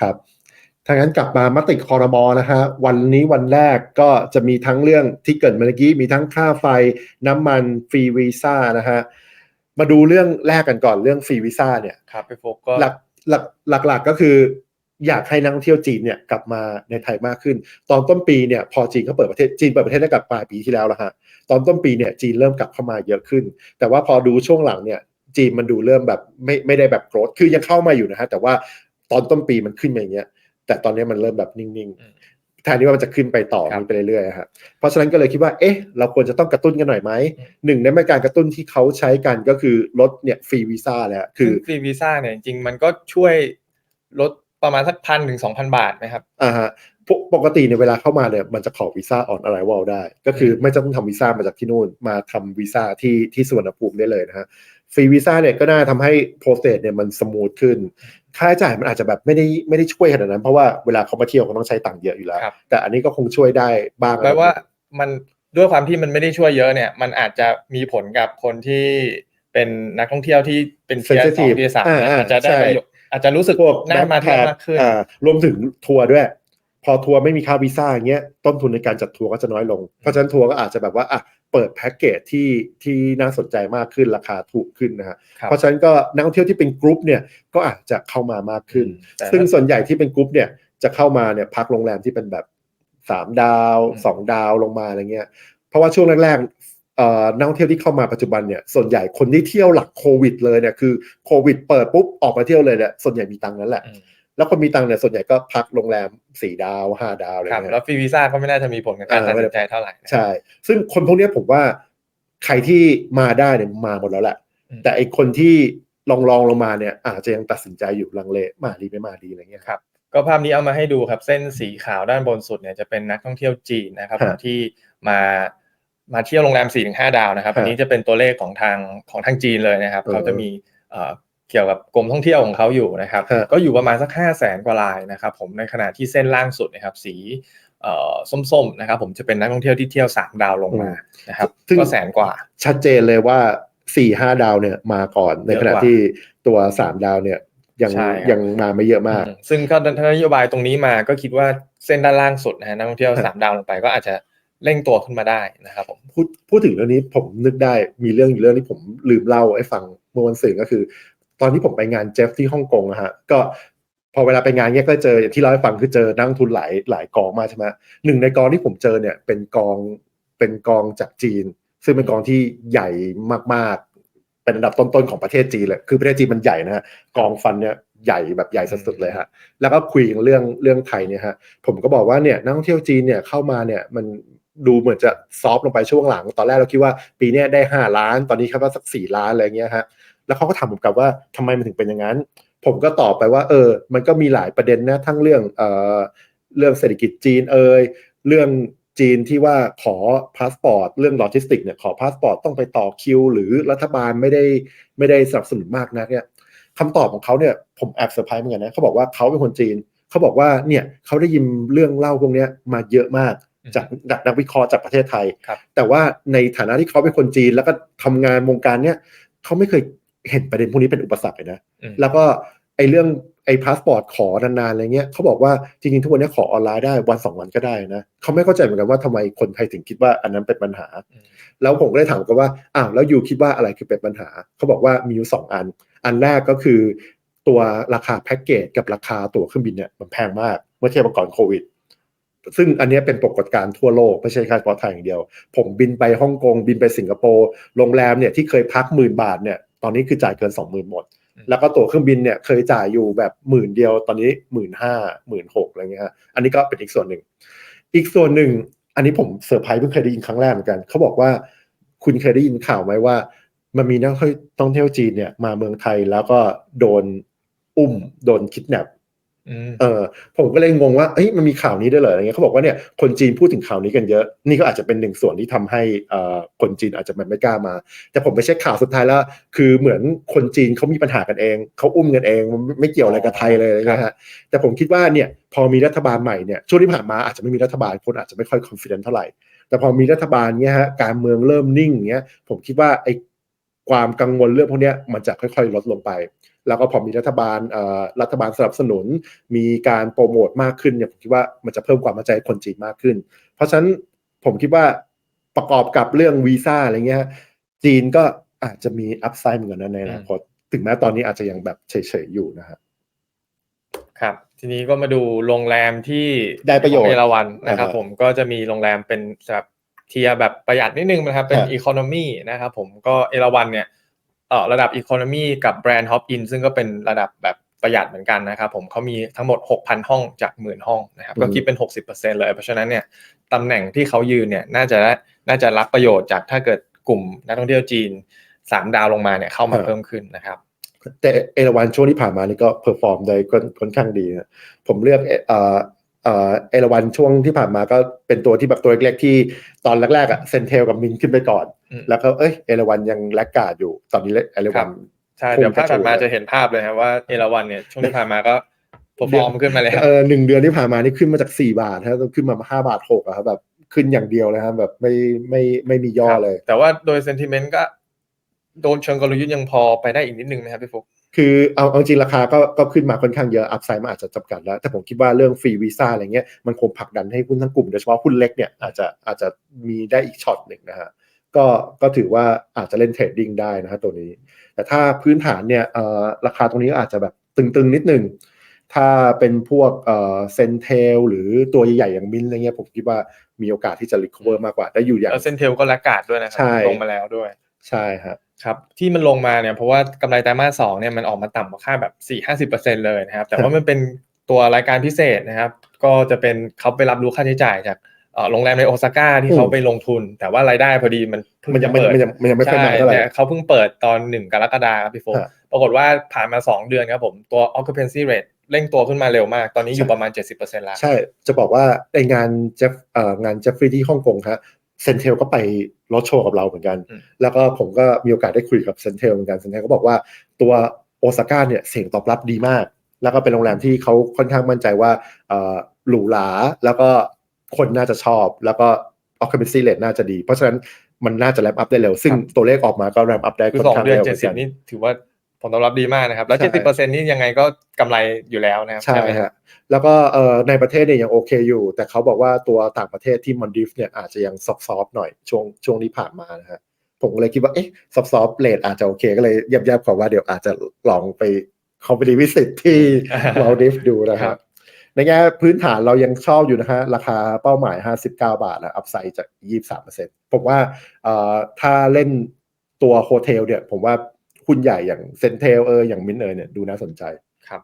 ครับถ้างั้นกลับมามติคอรมอนะฮะวันนี้วันแรกก็จะมีทั้งเรื่องที่เกิดเมื่อกี้มีทั้งค่าไฟน้ำมันฟรีวีซ่านะฮะมาดูเรื่องแรกกันก่อนเรื่องฟรีวีซ่าเนี่ยครับพี่โฟกก็หลักหลักหลักหลักก็คืออยากให้นักท่องเที่ยวจีนเนี่ยกลับมาในไทยมากขึ้น ตอนต้นปีเนี่ยพอจีนเขาเปิดประเทศจีนเปิดประเทศตั้งแต่ปลายปีที่แล้วแล้วฮะตอนต้นปีเนี่ยจีนเริ่มกลับเข้ามาเยอะขึ้น แต่ว่าพอดูช่วงหลังเนี่ยจีนมันดูเริ่มแบบไม่ไม่ได้แบบโกรธคือยังเข้ามาอยู่นะฮะแต่ว่าต อนต้นปีมันขึ้นมาอย่างเงี้ย แต่ตอนนี้มันเริ่มแบบนิ่งๆแทนที่ว่ามันจะขึ้นไปต่อมันไปเรื่อยๆฮะเพราะฉะนั้นก็เลยคิดว่าเอ๊ะเราควรจะต้องกระตุ้นกันหน่อยไหมหนึ่งในมาตรการกระตุ้นที่เขาใช้กันก็คือลดเนี่ยฟรีวีซ่าแล้วคือฟรีวีซ่าเนี่ยจริงๆมันก็ช่วยลดประมาณสักพันถึงสองพันบาทนะครับอ่าฮะ ปกปกติเนี่ยเวลาเข้ามาเนี่ยมันจะขอวีซ่าออนอะไรวอลได้ ก็คือไม่จำต้องทำวีซ่ามาจากที่นู่นมาทำวีซ่าที่ที่สวนภูมิได้เลยนะฮะฟรีวีซ่าเนี่ยก็น่าทำให้โปรเซสเนี่ยมันสมูทขึ้น ค่าใช้จ่ายมันอาจจะแบบไม่ได้ไม่ได้ช่วยขนาดนั้น เพราะว่าเวลาเขามาเที่ยวเขาต้องใช้ตังค์เยอะอยู่แล้วครับแต่อันนี้ก็คงช่วยได้บ้างแปลว่ามันด้วยความที่มันไม่ได้ช่วยเยอะเนี่ย มันอาจจะมีผลกับคนที่เป็นนักท่องเที่ยวที่เป็นเทียร์สองเทียร์สามเนี่ยอาจจะได้ประโยชน์อาจจะรู้สึกพวกน่ามาเที่ยวมากขึ้นอ่ารวมถึงทัวร์ด้วย พอทัวร์ไม่มีค่าวีซ่าอย่างเงี้ยต้นทุนในการจัดทัวร์ก็จะน้อยลง เพราะฉะนั้นทัวร์ก็อาจจะแบบว่าอะเปิดแพ็กเกจที่ที่น่าสนใจมากขึ้นราคาถูกขึ้นนะฮะครับเพราะฉะนั้นก็นักท่องเที่ยวที่เป็นกรุ๊ปเนี่ยก็อาจจะเข้ามามากขึ้นแต่ซึ่งส่วนใหญ่ที่เป็นกรุ๊ปเนี่ยจะเข้ามาเนี่ยพักโรงแรมที่เป็นแบบสามดาวอืมสองดาวลงมาอะไรเงี้ยเพราะว่าช่วงแรกๆเอ่อนักท่องเที่ยวที่เข้ามาปัจจุบันเนี่ยส่วนใหญ่คนที่เที่ยวหลักโควิดเลยเนี่ยคือโควิดเปิดปุ๊บออกมาเที่ยวเลยเนี่ยส่วนใหญ่มีตังค์นั้นแหละอืม แล้วคนมีตังค์เนี่ยส่วนใหญ่ก็พักโรงแรมสี่ดาวห้าดาวอะไรครับเงี้ย แล้วฟรีวีซ่าก็ไม่น่าจะมีผลกับการอ่า ตัดสินใจเท่าไหร่นะ ใช่ ซึ่งคนพวกเนี้ยผมว่าใครที่มาได้เนี่ยมาหมดแล้วแหละ อืมแต่ไอคนที่ลองลองลงมาเนี่ยอาจจะยังตัดสินใจอยู่ลังเลมาดีไม่มาดีอะไรเงี้ย ครับ ก็ภาพนี้เอามาให้ดูครับ เส้นสีขาวด้านบนสุดเนี่ยจะเป็นนักท่องเที่ยวจีนนะครับฮะที่มามาเที่ยวโรงแรม4ี่ถึงห้าดาวนะครับฮะอันนี้จะเป็นตัวเลขของทางของทางจีนเลยนะครับ เออ เขาจะมีเอ่อเกี่ยวกับกรมท่องเที่ยวของเขาอยู่นะครับฮะก็อยู่ประมาณสักห้าแสนกว่ารายนะครับ ผมในขณะที่เส้นล่างสุดนะครับสีเอ่อส้มๆนะครับ ผมจะเป็นนักท่องเที่ยวที่เที่ยวสามดาวลงมานะครับซึ่งก็แสนกว่า ชัดเจนเลยว่าสี่ห้าดาวเนี่ยมาก่อน ในขณะเยอะกว่าที่ตัวสามดาวเนี่ยยังใช่ครับยังมาไม่เยอะมากอืมซึ่งก็ถ้านโยบายตรงนี้มาก็คิดว่าเส้นด้านล่างสุดนะฮะนักท่องเที่ยวฮะสามดาวลงไปก็อาจจะเร่งตัวขึ้นมาได้นะครับผมพูดพูดถึงเรื่องนี้ผมนึกได้มีเรื่องอยู่เรื่องที่ผมลืมเล่าให้ฟังเมื่อวันศุกร์ก็คือ ตอนที่ผมไปงานเจฟที่ฮ่องกงนะฮะก็พอเวลาไปงานเนี้ยก็เจออย่างที่เล่าให้ฟังคือเจอนักลงทุนหลายหลายกองมาใช่ไหมหนึ่งในกองที่ผมเจอเนี่ยเป็นกองเป็นกองจากจีน ซึ่งเป็นกองที่ใหญ่มากๆ เป็นอันดับต้นๆของประเทศจีนเลยคือประเทศจีนมันใหญ่นะฮะกองฟันเนี่ยใหญ่แบบใหญ่สุดๆเลยฮะแล้วก็คุยเรื่องเรื่องไทยเนี่ยฮะผมก็บอกว่าเนี่ยนักท่องเที่ยวจีนเนี่ยเข้ามาเนี่ยมันดูเหมือนจะซอฟลงไปช่วงหลัง ตอนแรกเราคิดว่าปีนี้ได้ห้าล้าน ตอนนี้ครับว่าสักสี่ล้านอะไรเงี้ยฮะ แล้วเขาก็ถามผมกลับว่าทำไมมันถึงเป็นอย่างนั้น ผมก็ตอบไปว่า เออ มันก็มีหลายประเด็นนะทั้งเรื่องเอ่อเรื่องเศรษฐกิจจีนเอ่ยเรื่องจีนที่ว่าขอพาสปอร์ตเรื่องโลจิสติกเนี่ยขอพาสปอร์ตต้องไปต่อคิว หรือรัฐบาลไม่ได้ไม่ได้สนับสนุนมากนักเนี่ยคำตอบของเขาเนี่ยผมแอบเซอร์ไพรส์เหมือนกันนะเขาบอกว่าเขาเป็นคนจีนเขาบอกว่าเนี่ยเขาได้ยินเรื่องเล่าพวกเนี้ยมาเยอะมากจากจากนักวิเคราะห์จากประเทศไทยครับแต่ว่าในฐานะที่เขาเป็นคนจีนแล้วก็ทำงานวงการเนี้ยเขาไม่เคย เห็นประเด็นพวกนี้เป็นอุปสรรคเลยนะอืมแล้วก็ไอ้เรื่องไอ้พาสปอร์ตขอนานๆอะไรเงี้ยเขาบอกว่าจริงๆทุกวันนี้ขอออนไลน์ได้วันสองวันก็ได้นะเขาไม่เข้าใจเหมือนกันว่าทำไมคนไทยถึงคิดว่าอันนั้นเป็นปัญหาอืมแล้วผมก็เลยถามกันว่าอ้าวแล้วยูคิดว่าอะไรคือเป็นปัญหา เขาบอกว่ามีอยู่สองอัน อันแรกก็คือ ตัวราคาแพ็กเกจกับราคาตั๋วเครื่องบินเนี่ยมันแพงมากเมื่อเทียบกับก่อนโควิดซึ่งอันเนี้ยเป็นปรากฏการณ์ทั่วโลก ไม่ใช่แค่เฉพาะไทยอย่างเดียว ผมบินไปฮ่องกงบินไปสิงคโปร์โรงแรมเนี่ยที่เคยพักหมื่นบาทเนี่ย ตอนนี้คือจ่ายเกินสองหมื่นหมดอืมแล้วก็ตั๋วเครื่องบินเนี่ยเคยจ่ายอยู่แบบหมื่นเดียวตอนนี้หมื่นห้าหมื่นหกอะไรเงี้ยฮะอันนี้ก็เป็นอีกส่วนหนึ่ง อีกส่วนหนึ่ง อันนี้ผมเซอร์ไพรส์เพิ่งเคยได้ยินครั้งแรกเหมือนกันเขาบอกว่าคุณเคยได้ยินข่าวไหมว่า มันมีนักท่องเที่ยวจีนเนี่ยมาเมืองไทยแล้วก็โดนอุ้มโดนคิดแนปอืม เออผมก็เลยงงว่าเอ้ยมันมีข่าวนี้ด้วยเหรออะไรเงี้ยเขาบอกว่าเนี่ยคนจีนพูดถึงข่าวนี้กันเยอะ นี่ก็อาจจะเป็นหนึ่งส่วนที่ทำให้เอ่อคนจีนอาจจะไม่กล้ามา แต่ผมไปเช็คข่าวสุดท้ายแล้ว คือเหมือนคนจีนเขามีปัญหากันเองเขาอุ้มกันเองมันไม่เกี่ยวอะไรกับไทยเลยอะไรเงี้ยฮะแต่ผมคิดว่าเนี่ยพอมีรัฐบาลใหม่เนี่ยช่วงที่ผ่านมาอาจจะไม่มีรัฐบาลคนอาจจะไม่ค่อยคอนฟ ident เท่าไหร่แต่พอมีรัฐบาลเนี้ยฮะการเมืองเริ่มนิ่งเงี้ยผมคิดว่าไอ้ความกังวลเรื่องพวกเนี้ยมันจะค่อย ๆ ลดลงไป แล้วก็พอมีรัฐบาลเอ่อรัฐบาลสนับสนุน มีการโปรโมทมากขึ้นเนี่ยผมคิดว่ามันจะเพิ่มความมั่นใจให้คนจีนมากขึ้น เพราะฉะนั้นผมคิดว่าประกอบกับเรื่องวีซ่าอะไรเงี้ยจีนก็อาจจะมีอัพไซด์เหมือนกันนะในอนาคตถึงแม้ตอนนี้อาจจะยังแบบเฉยๆอยู่นะฮะครับ ทีนี้ก็มาดูโรงแรมที่ได้ประโยชน์ของเอราวันนะครับอ่าฮะผมก็จะมีโรงแรมเป็นแบบเทียร์แบบประหยัดนิดนึงนะครับ เป็นฮะอีโคโนมีนะครับ ผมก็เอราวันเนี่ยเอ่อ ระดับอีโคโนมีกับแบรนด์ฮอปอินซึ่งก็เป็นระดับแบบประหยัดเหมือนกันนะครับผมเขามีทั้งหมด 6,000 ห้องจากหมื่นห้องนะครับก็คิดเป็น 60%เลย เพราะฉะนั้นเนี่ยตำแหน่งที่เขายืนเนี่ยน่าจะได้น่าจะรับประโยชน์จากถ้าเกิดกลุ่มนักท่องเที่ยวจีนสามดาวลงมาเนี่ยเข้ามาฮะเพิ่มขึ้นนะครับแต่เอราวันช่วงที่ผ่านมานี่ก็เพอร์ฟอร์มได้ค่อนค่อนข้างดีนะผมเลือกเอ่อ เอ่อเอราวันช่วงที่ผ่านมาก็เป็นตัวที่แบบตัวเล็กๆที่ตอนแรกๆอะเซนเทลกับมินขึ้นไปก่อนอืมแล้วก็เอ้ยเอราวันยังแลกกาดอยู่ตอนนี้เอราครัวันบใช่เดี๋ยวภาพถัดมาพุ่งกระฉูดจะเห็นภาพเลยครับว่าเอราวันเนี่ยช่วงที่ผ่านมาก็พอฟอร์มขึ้นมาเลยครับเออหนึ่งเดือนที่ผ่านมานี่ขึ้นมาจากสี่บาทฮะขึ้นมาห้าบาทหกอะครับแบบขึ้นอย่างเดียวเลยครับแบบไม่ไม่ไม่มีย่อเลย แต่ว่าโดยเซนติเมนต์ก็โดนเชิงกลยุทธ์ยังพอไปได้อีกนิดนึงไหมครับพี่ฟุก คือเอาเอาจริงราคาก็ก็ขึ้นมาค่อนข้างเยอะอัพไซด์มันอาจจะจำกัดแล้ว แต่ผมคิดว่าเรื่องฟรีวีซ่าอะไรเงี้ยมันคงผลักดันให้หุ้นทั้งกลุ่มโดยเฉพาะหุ้นเล็กเนี่ยอาจจะอาจจะมีได้อีกช็อตหนึ่งนะฮะก็ก็ถือว่าอาจจะเล่นเทรดดิ้งได้นะฮะตัวนี้ แต่ถ้าพื้นฐานเนี่ยเอ่อราคาตรงนี้อาจจะแบบตึงๆนิดนึงถ้าเป็นพวกเอ่อเซนเทลหรือตัวใหญ่ๆอย่างมินอะไรเงี้ยผมคิดว่ามีโอกาสที่จะรีคอเวอร์มากกว่าได้อยู่อย่างแล้วเซนเทลก็แลกการ์ดด้วยนะครัใช่ลงมาแล้วด้วย ใช่ฮะครับที่มันลงมาเนี่ยเพราะว่ากำไรไตรมาสสองเนี่ยมันออกมาต่ำกว่าคาดแบบสี่ห้าสิบเปอร์เซ็นเลยนะครับ แต่ว่ามันเป็นตัวรายการพิเศษนะครับ ก็จะเป็นเขาไปรับรู้ค่าใช้จ่ายจากเอ่อโรงแรมในโอซาก้าที่เขาไปลงทุน แต่ว่ารายได้พอดีมันเพิ่งมันยังไม่เปิดมันยังมันยังไม่ค่อยใช่มาเท่าไหร่เนี่ยเขาเพิ่งเปิดตอนหนึ่งกรกฎาคมครับพี่โฟกฮะปรากฏว่าผ่านมาสองเดือนครับผมตัว occupancy rate เร่งตัวขึ้นมาเร็วมาก ตอนนี้อยู่ประมาณ 70%แล้ว ใช่ จะบอกว่าในงานเจฟเอ่องานเจฟฟรีย์ที่ฮ่องกงฮะเซนเทลก็ไป รถโชว์กับเราเหมือนกันอืมแล้วก็ผมก็มีโอกาสได้คุยกับเซนเทลเหมือนกันเซนเทลก็บอกว่าตัวโอซาก้าเนี่ยเสียงตอบรับดีมาก แล้วก็เป็นโรงแรมที่เขาค่อนข้างมั่นใจว่าเอ่อหรูหราแล้วก็คนน่าจะชอบ แล้วก็ occupancy rate น่าจะดี เพราะฉะนั้นมันน่าจะแรมอัพได้เร็ว ซึ่งตัวเลขออกมาก็แรมอัพได้คือค่อนสองข้างเดือนเร็วเหเจ็มืดอนสิกับนนี่ถือว่า ผลตอบรับดีมากนะครับ แล้วใช่เจ็ดสิบเปอร์เซ็นต์นี่ยังไงก็กำไรอยู่แล้วนะครับใช่ไหมฮะแล้วก็เอ่อในประเทศเนี่ยยังโอเคอยู่ แต่เขาบอกว่าตัวต่างประเทศที่มอนดิฟเนี่ยอาจจะยังซอฟต์ๆหน่อยช่วงช่วงที่ผ่านมานะฮะผมก็เลยคิดว่าเอ๊ะซอฟต์ๆเลทอาจจะโอเคก็เลยยับยับๆขอว่าเดี๋ยวอาจจะลองไปคอมพ n นีวิสิตที่มอลดิฟดูนะคครัรับบในแง่พื้นฐานเรายังชอบอยู่นะฮะราคาเป้าหมาย 59 บาทนะอัพไซด์จาก 23%ผมว่าเอ่อถ้าเล่นตัวโฮเทลเนี่ยผมว่า หุ้นใหญ่อย่างเซนเทลเอออย่างมินเออเนี่ยดูน่าสนใจครับ